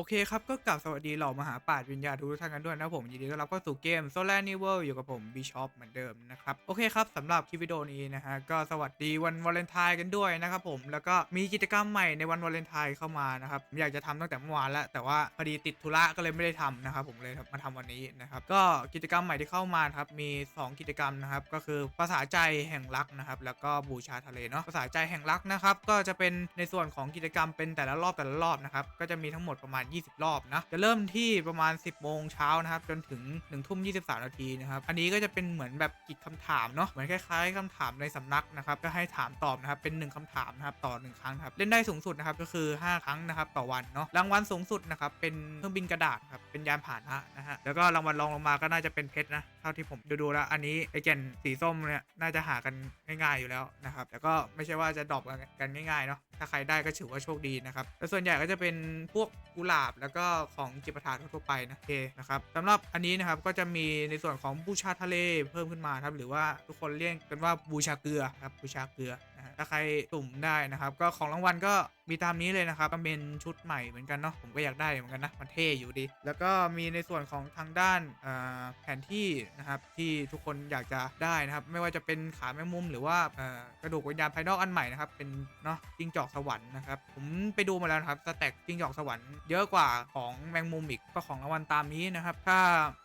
อเคครับ ก็กลับสวัสดีเหล่ามหาป่าชญ์วิญญาณทุกท่านกันด้วยนะผม ยินดีต้อนรับเข้าสู่เกม Solar New World อยู่กับผมบีชอปเหมือนเดิมนะครับ โอเคครับสำหรับคลิปวิดีโอนี้นะฮะ ก็สวัสดีวันวาเลนไทน์กันด้วยนะครับผม แล้วก็มีกิจกรรมใหม่ในวันวาเลนไทน์เข้ามานะครับผมอยากจะทำตั้งแต่เมื่อวานแล้ว แต่ว่าพอดีติดธุระก็เลยไม่ได้ทำนะครับผมเลยมาทำวันนี้นะครับก็กิจกรรมใหม่ที่เข้ามาครับมี 2 กิจกรรมนะครับก็คือภาษาใจแห่งรักนะครับแล้วก็บูชาทะเลเนาะภาษาใจแห่งรักนะครับก็จะเป็นในส่วนของกิจกรรมเป็นแต่ละรอบแต่ละรอบนะครับก็จะมีทั้งหมดประมาณ20 รอบนะ จะเริ่มที่ประมาณ 10 โมงเช้านะครับ จนถึง1ทุ่ม23 นาทีนะครับ อันนี้ก็จะเป็นเหมือนแบบกิจคำถามเนาะ เหมือนคล้ายๆคำถามในสำนักนะครับ ก็ให้ถามตอบนะครับ เป็น 1คำถามนะครับ ต่อ 1 ครั้งครับ เล่นได้สูงสุดนะครับ ก็คือ 5 ครั้งนะครับ ต่อวันเนาะ รางวัลสูงสุดนะครับ เป็นเครื่องบินกระดาษครับ เป็นยานพาหนะนะฮะ แล้วก็รางวัลรองลงมาก็น่าจะเป็นเพชรนะ เท่าที่ผมดูๆแล้ว อันนี้ไอแก่นสีส้มเนี่ยน่าจะหากันง่ายๆอยู่แล้วนะครับ แต่ก็ไม่ใช่ว่าจะดรอปกันง่ายๆเนาะ ถ้าใครได้ก็ถือว่าโชคดีนะครับแต่ส่วนใหญ่ก็จะเป็นพวกกุหลาบ แล้วก็ของจิปาถาทั่วไปนะโอเคนะครับสำหรับอันนี้นะครับก็จะมีในส่วนของบูชาทะเลเพิ่มขึ้นมาครับหรือว่าทุกคนเรียกกันว่าบูชาเกลือครับบูชาเกลือ ถ้าใครสุ่มได้นะครับ ก็ของรางวัลก็มีตามนี้เลยนะครับก็เป็นชุดใหม่เหมือนกันเนาะผมก็อยากได้เหมือนกันนะมันเท่อยู่ดี แล้วก็มีในส่วนของทางด้านเอ่อแผนที่นะครับที่ทุกคนอยากจะได้นะครับ ไม่ว่าจะเป็นขาแมงมุม หรือว่ากระดูกวิญญาณภายนอกอันใหม่นะครับเป็นเนาะจิงจอกสวรรค์นะครับผมไปดูมาแล้วนะครับสแต็กจิงจอกสวรรค์เยอะกว่าของแมงมุมอีกก็ของรางวัลตามนี้นะครับ ถ้า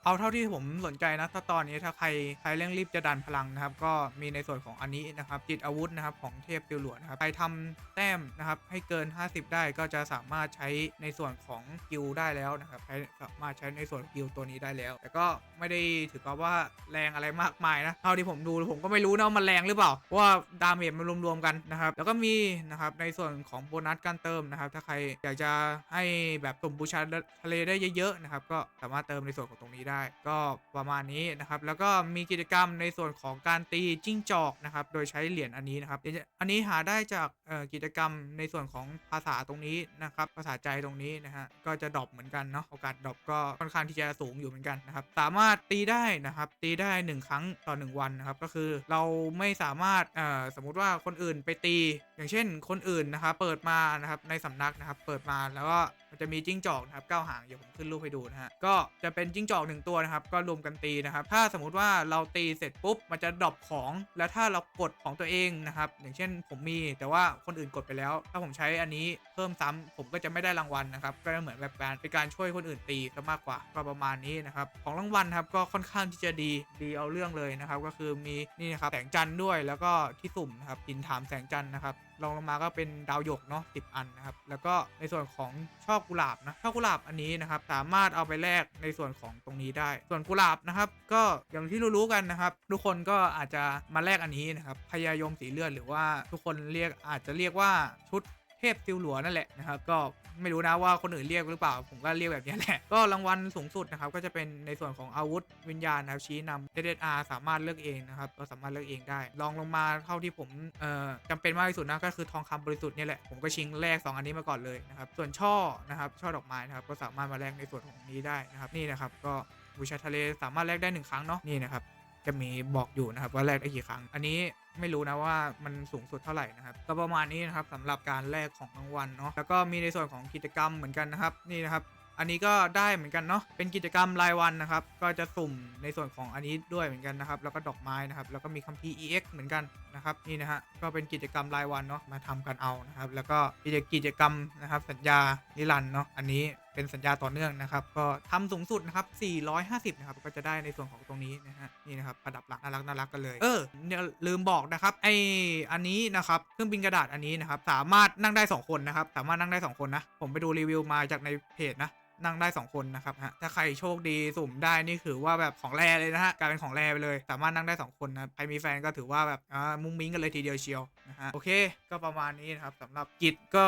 เอาเท่าที่ผมสนใจนะถ้าตอนนี้ถ้าใครใครเร่งรีบจะดันพลังนะครับ ก็มีในส่วนของอันนี้นะครับจิตอาวุธนะครับของเทพติวหลวนะครับ ใครทำแต้มนะครับให้เกิน 50 ได้ก็จะสามารถใช้ในส่วนของกิลได้แล้วนะครับใช้สามารถใช้ในส่วนกิลตัวนี้ได้แล้ว แต่ก็ไม่ได้ถือกับว่าแรงอะไรมากมายนะ เท่าที่ผมดูผมก็ไม่รู้นะว่ามันแรงหรือเปล่าเพราะว่าดาเมจมันรวมๆกันนะครับ แล้วก็มีนะครับในส่วนของโบนัสการเติมนะครับ ถ้าใครอยากจะให้แบบสมบูชาทะเลได้เยอะๆนะครับ ก็สามารถเติมในส่วนของตรงนี้ได้ ก็ประมาณนี้นะครับ แล้วก็มีกิจกรรมในส่วนของการตีจิ้งจอกนะครับ โดยใช้เหรียญอันนี้นะครับอันนี้หาได้จากกิจกรรมในส่วนของภาษาตรงนี้นะครับ ภาษาใจตรงนี้นะฮะ ก็จะดรอปเหมือนกันเนาะ โอกาสดรอปก็ค่อนข้างที่จะสูงอยู่เหมือนกันนะครับ สามารถตีได้นะครับ ตีได้ 1 ครั้งต่อ 1 วันนะครับ ก็คือเราไม่สามารถสมมุติว่าคนอื่นไปตี อย่างเช่น คนอื่นนะครับ เปิดมานะครับ ในสำนักนะครับ เปิดมาแล้วก็ มันจะมีจิ้งจอกนะครับเก้าหางเดี๋ยวผมขึ้นรูปให้ดูนะฮะก็จะเป็นจิ้งจอกหนึ่งตัวนะครับก็รวมกันตีนะครับถ้าสมมุติว่าเราตีเสร็จปุ๊บมันจะดรอปของแล้วถ้าเรากดของตัวเองนะครับอย่างเช่นผมมีแต่ว่าคนอื่นกดไปแล้ว ถ้าผมใช้อันนี้เพิ่มซ้ำผมก็จะไม่ได้รางวัลนะครับก็เหมือนแบบการเป็นการช่วยคนอื่นตีซะมากกว่าก็ประมาณนี้นะครับของรางวัลครับก็ค่อนข้างที่จะดีดีเอาเรื่องเลยนะครับก็คือมีนี่นะครับแสงจันทร์ด้วยแล้วก็ที่สุ่มนะครับหินถามแสงจันทร์นะครับรองลงมาก็เป็นดาวหยกเนาะสิอันนะครับแล้วก็ในส่วนของช่อกุหลาบนะช่อกุหลาบอันนี้นะครับสามารถเอาไปแลกในส่วนของตรงนี้ได้ ส่วนกุหลาบนะครับ ก็อย่างที่รู้ๆกันนะครับ ทุกคนก็อาจจะมาแลกอันนี้นะครับพยายมสีเลือดหรือว่าทุกคนเรียกอาจจะเรียกว่าชุด เทพซิวหลัวนั่นแหละนะครับก็ไม่รู้นะว่าคนอื่นเรียกหรือเปล่า ผมก็เรียกแบบนี้แหละ ก็รางวัลสูงสุดนะครับก็จะเป็นในส่วนของอาวุธวิญญาณนะครับชี้นำ SSR สามารถเลือกเองนะครับก็สามารถเลือกเองได้ ลองลงมาเท่าที่ผมเอ่อจำเป็นมากที่สุดนะก็คือทองคำบริสุทธิ์นี่แหละผมก็ชิงแรก 2 อันนี้มาก่อนเลยนะครับส่วนช่อนะครับช่อดอกไม้นะครับก็สามารถมาแลกในส่วนของนี้ได้นะครับนี่นะครับก็บูชาทะเลสามารถแลกได้หนึ่งครั้งเนาะนี่นะครับ จะมีบอกอยู่นะครับว่าแลกได้กี่ครั้ง อันนี้ไม่รู้นะว่ามันสูงสุดเท่าไหร่นะครับก็ประมาณนี้นะครับสำหรับการแลกของรางวัลเนาะแล้วก็มีในส่วนของกิจกรรมเหมือนกันนะครับนี่นะครับอันนี้ก็ได้เหมือนกันเนาะ เป็นกิจกรรมรายวันนะครับ ก็จะสุ่มในส่วนของอันนี้ด้วยเหมือนกันนะครับ แล้วก็ดอกไม้นะครับ แล้วก็มีคัมภีร์ EX เหมือนกันนะครับ นี่นะฮะ ก็เป็นกิจกรรมรายวันเนาะ มาทำกันเอานะครับ แล้วก็กิจกรรมนะครับสัญญานิรันเนาะ อันนี้ เป็นสัญญาต่อเนื่องนะครับ ก็ทำสูงสุดนะครับ 450 นะครับ ก็จะได้ในส่วนของตรงนี้นะฮะ นี่นะครับ ประดับหลังน่ารักน่ารักกันเลย เออเนี่ยลืมบอกนะครับ ไออันนี้นะครับ เครื่องบินกระดาษอันนี้นะครับ สามารถนั่งได้ 2 คนนะครับ สามารถนั่งได้ 2 คนนะ ผมไปดูรีวิวมาจากในเพจนะนั่งได้ 2 คนนะครับฮะถ้าใครโชคดีสุ่มได้นี่คือว่าแบบของแรเลยนะฮะกลายเป็นของแรไปเลย สามารถนั่งได้ 2 คนนะใครมีแฟนก็ถือว่าแบบอ่ามุ้งมิ้งกันเลยทีเดียวเชียว นะฮะโอเค ก็ประมาณนี้นะครับสำหรับกิจก็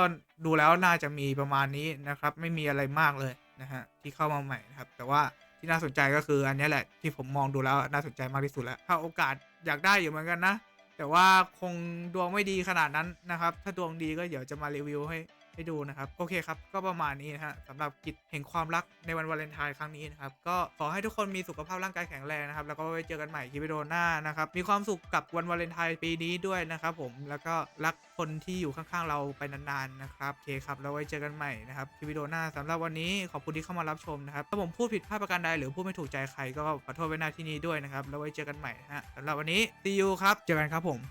ดูแล้วน่าจะมีประมาณนี้นะครับ ไม่มีอะไรมากเลยนะฮะที่เข้ามาใหม่นะครับ แต่ว่าที่น่าสนใจก็คืออันนี้แหละที่ผมมองดูแล้วน่าสนใจมากที่สุดแล้วถ้าโอกาสอยากได้อยู่เหมือนกันนะ แต่ว่าคงดวงไม่ดีขนาดนั้นนะครับ ถ้าดวงดีก็เดี๋ยวจะมารีวิวให้ ให้ดูนะครับ โอเคครับ ก็ประมาณนี้นะฮะสำหรับกิจแห่งความรักในวันวาเลนไทน์ครั้งนี้นะครับ ก็ขอให้ทุกคนมีสุขภาพร่างกายแข็งแรงนะครับ แล้วก็ไว้เจอกันใหม่คลิปวิดีโอหน้านะครับ มีความสุขกับวันวาเลนไทน์ปีนี้ด้วยนะครับผม แล้วก็รักคนที่อยู่ข้างๆเราไปนานๆนะครับ โอเคครับแล้วไว้เจอกันใหม่นะครับคลิปวิดีโอหน้าสำหรับวันนี้ขอบคุณที่เข้ามารับชมนะครับ ถ้าผมพูดผิดพลาดประการใดหรือพูดไม่ถูกใจใครก็ขอโทษไว้หน้าที่นี้ด้วยนะครับ แล้วไว้เจอกันใหม่นะฮะสำหรับวันนี้ see you ครับ เจอกันครับผม